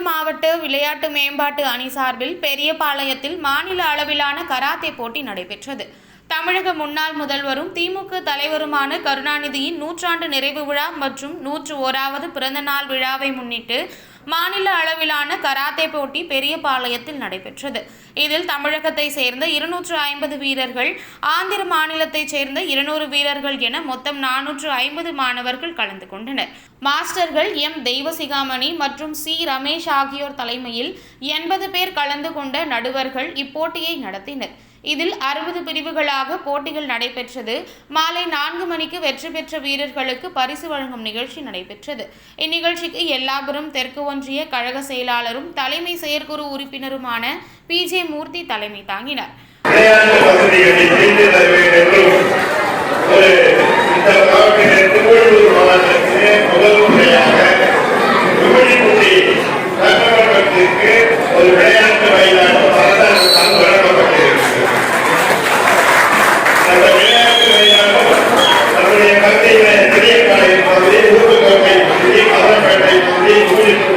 மாவட்ட விளையாட்டு மேம்பாட்டு அணி சார்பில் பெரியபாளையத்தில் மாநில அளவிலான கராத்தே போட்டி நடைபெற்றது. தமிழக முன்னாள் முதல்வரும் திமுக தலைவருமான கருணாநிதியின் நூற்றாண்டு நிறைவு விழா மற்றும் நூற்று ஓராவது பிறந்தநாள் விழாவை முன்னிட்டு மாநில அளவிலான கராத்தே போட்டி பெரியபாளையத்தில் நடைபெற்றது. இதில் தமிழகத்தை சேர்ந்த இருநூற்று ஐம்பது வீரர்கள் ஆந்திர மாநிலத்தைச் சேர்ந்த இருநூறு வீரர்கள் என மொத்தம் நானூற்று ஐம்பது மாணவர்கள் கலந்து கொண்டனர். மாஸ்டர்கள் எம். தெய்வசிகாமணி மற்றும் சி. ரமேஷ் ஆகியோர் தலைமையில் எண்பது பேர் கலந்து கொண்ட நடுவர்கள் இப்போட்டியை நடத்தினர். இதில் அறுபது பிரிவுகளாக போட்டிகள் நடைபெற்றது. மாலை நான்கு மணிக்கு வெற்றி பெற்ற வீரர்களுக்கு பரிசு வழங்கும் நிகழ்ச்சி நடைபெற்றது. இந்நிகழ்ச்சிக்கு எல்லாபுரம் தெற்கு ஒன்றிய கழக செயலாளரும் தலைமை செயற்குழு உறுப்பினருமான பி ஜே மூர்த்தி தலைமை தாங்கினார்.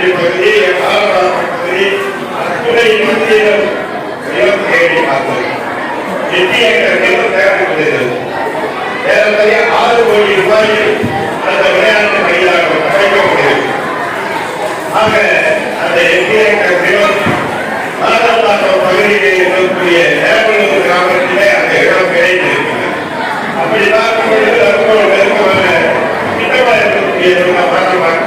ஊழிக்குடி பகுதி காலவாக்கம் அத்துறை மத்தியிலும் நிலம் தேடி பார்த்தோம் எட்டி ஏக்கர் நிலம் தேவைப்படுகிறது ஏறக்குறைய ஆறு கோடி ரூபாயில் அந்த விளையாட்டு மைதானம் கிடைக்கப்படுகிறது ஆக அந்த எட்டி ஏக்கர் நிலம் நாகப்பாக்கம் பகுதியில் இருக்கக்கூடிய ஏப்பனூர் கிராமத்திலே அந்த இடம் கிடைத்திருக்கிறது அப்படி பார்க்கும் ரொம்ப நெருக்கமான திட்டமாக இருக்கக்கூடிய பாடமாக